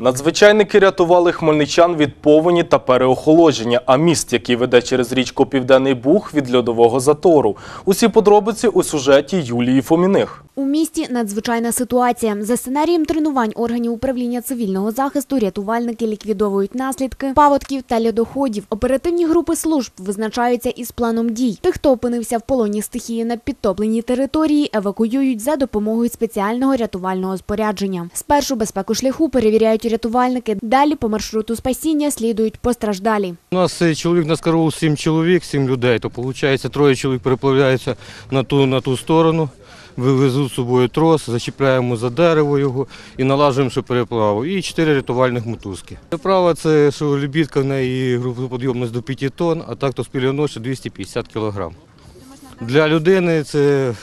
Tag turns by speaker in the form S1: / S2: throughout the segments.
S1: Надзвичайники рятували хмельничан від повені та переохолодження, а міст, який веде через річку Південний Буг від льодового затору. Усі подробиці у сюжеті Юлії Фоміних.
S2: У місті надзвичайна ситуація. За сценарієм тренувань органів управління цивільного захисту рятувальники ліквідовують наслідки паводків та льодоходів. Оперативні групи служб визначаються із планом дій. Тих, хто опинився в полоні стихії на підтопленій території, евакуюють за допомогою спеціального рятувального спорядження. Спершу безпеку шляху перевіряють рятувальники. Далі по маршруту спасіння слідують постраждалі.
S3: У нас е, чоловік на скару 7 чоловік, 7 людей, то виходить троє чоловік переплавляються на ту, на ту сторону, вивезуть з собою трос, зачіпляємо за дерево його і налажуємо ще переплаву. І чотири рятувальних мотузки. Переправа це, що лебідка в неї грубоподйомність до 5 тонн, а так то спільноноша 250 кг. Для людини це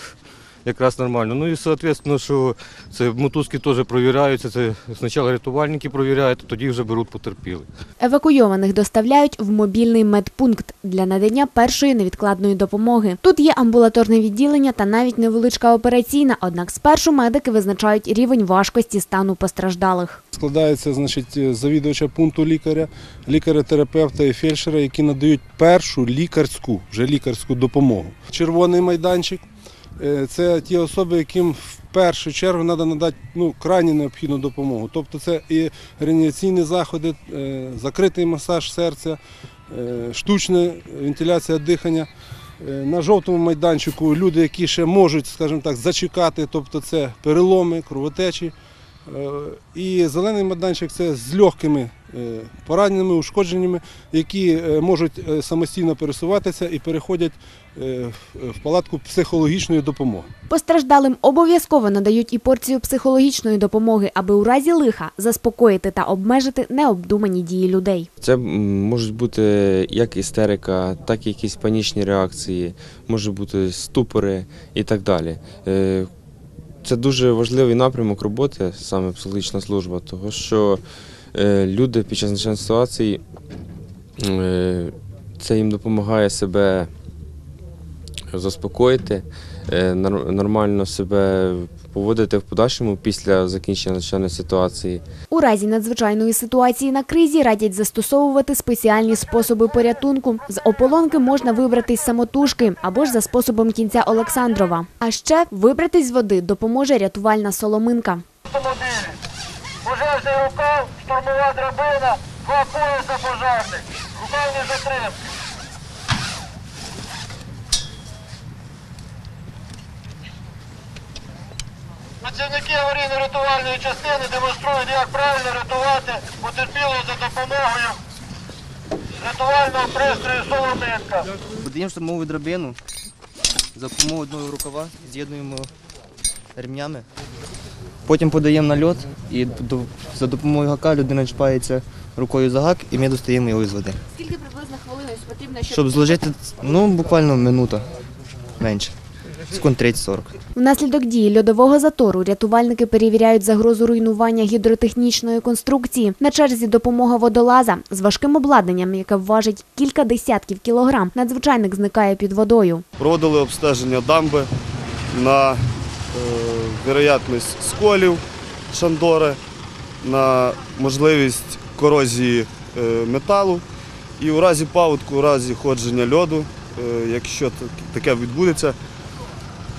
S3: якраз нормально. Ну і, відповідно, що це мотузки теж провіряються. Це спочатку рятувальники провіряють, тоді вже беруть потерпілих.
S2: Евакуйованих доставляють в мобільний медпункт для надання першої невідкладної допомоги. Тут є амбулаторне відділення та навіть невеличка операційна, однак спершу медики визначають рівень важкості стану постраждалих.
S4: Складається значить, завідувача пункту лікаря, лікаря-терапевта і фельдшера, які надають першу лікарську, вже лікарську допомогу. Червоний майданчик це ті особи, яким в першу чергу треба надати ну, крайні необхідну допомогу. Тобто це і реанімаційні заходи, е, закритий масаж серця, е, штучна вентиляція дихання. Е, На жовтому майданчику люди, які ще можуть, скажімо так, зачекати, тобто це переломи, кровотечі. Е, І зелений майданчик це з легкими е, пораненнями, ушкодженнями, які е, можуть е, самостійно пересуватися і переходять в- палатку психологічної допомоги.
S2: Постраждалим обов'язково надають і порцію психологічної допомоги, аби у разі лиха заспокоїти та обмежити необдумані дії людей.
S5: Це можуть бути як істерика, так і якісь панічні реакції, можуть бути ступори і так далі. Це дуже важливий напрямок роботи, саме психологічна служба, тому що люди під час надзвичайної ситуації е, це їм допомагає себе заспокоїти, е, нормально себе поводити в подальшому після закінчення надзвичайної ситуації.
S2: У разі надзвичайної ситуації на кризі радять застосовувати спеціальні способи порятунку. З ополонки можна вибратись самотужки або ж за способом кінця Олександрова. А ще вибратись з води допоможе рятувальна соломинка.
S6: Автомобілі. Пожежний рукав, штурмова драбина, два пояса пожежних, рукавні затримки. Працівники аварійно-рятувальної частини демонструють, як правильно рятувати потерпілого за допомогою рятувального пристрою соломинка.
S7: Подаємо штурмову драбину, за допомогою одного рукава з'єднуємо ремнями. Потім подаємо на льот і до- за допомогою гака людина чіпається рукою за гак і ми достаємо його із води.
S2: Скільки приблизно хвилин потрібно,
S7: Щоб зложити, ну буквально минута менше. Секунд 30-40.
S2: Внаслідок дії льодового затору рятувальники перевіряють загрозу руйнування гідротехнічної конструкції. На черзі допомога водолаза з важким обладнанням, яке важить кілька десятків кілограм. Надзвичайник зникає під водою.
S8: Проводили обстеження дамби на вероятність сколів шандори, на можливість корозії е, металу. І у разі паводку, у разі ходження льоду, е, якщо таке відбудеться,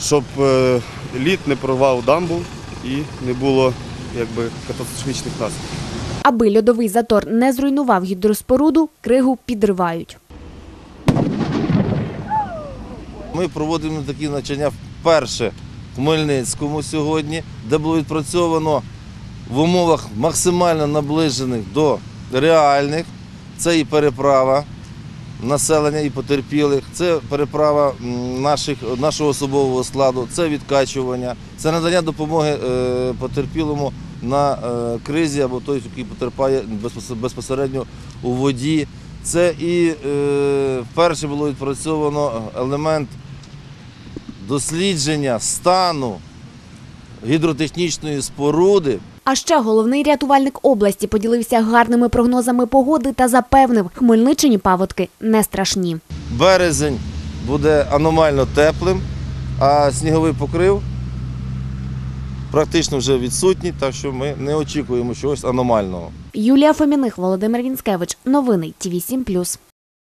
S8: щоб е, лід не прорвав дамбу і не було якби, катастрофічних наслідків.
S2: Аби льодовий затор не зруйнував гідроспоруду, кригу підривають.
S9: Ми проводимо такі навчання вперше Хмельницькому сьогодні, де було відпрацьовано в умовах максимально наближених до реальних. Це і переправа населення і потерпілих, це переправа наших, нашого особового складу, це відкачування, це надання допомоги е, потерпілому на е, кризі або той, який потерпає безпос- безпосередньо у воді. Це і е, вперше було відпрацьовано елемент дослідження стану гідротехнічної споруди
S2: А ще головний рятувальник області поділився гарними прогнозами погоди та запевнив, Хмельниччині паводки не страшні.
S9: березень буде аномально теплим, а сніговий покрив практично вже відсутні, так що ми не очікуємо чогось аномального.
S2: Юлія Фоміних, Володимир Вінськевич. Новини ТІВІ 7+.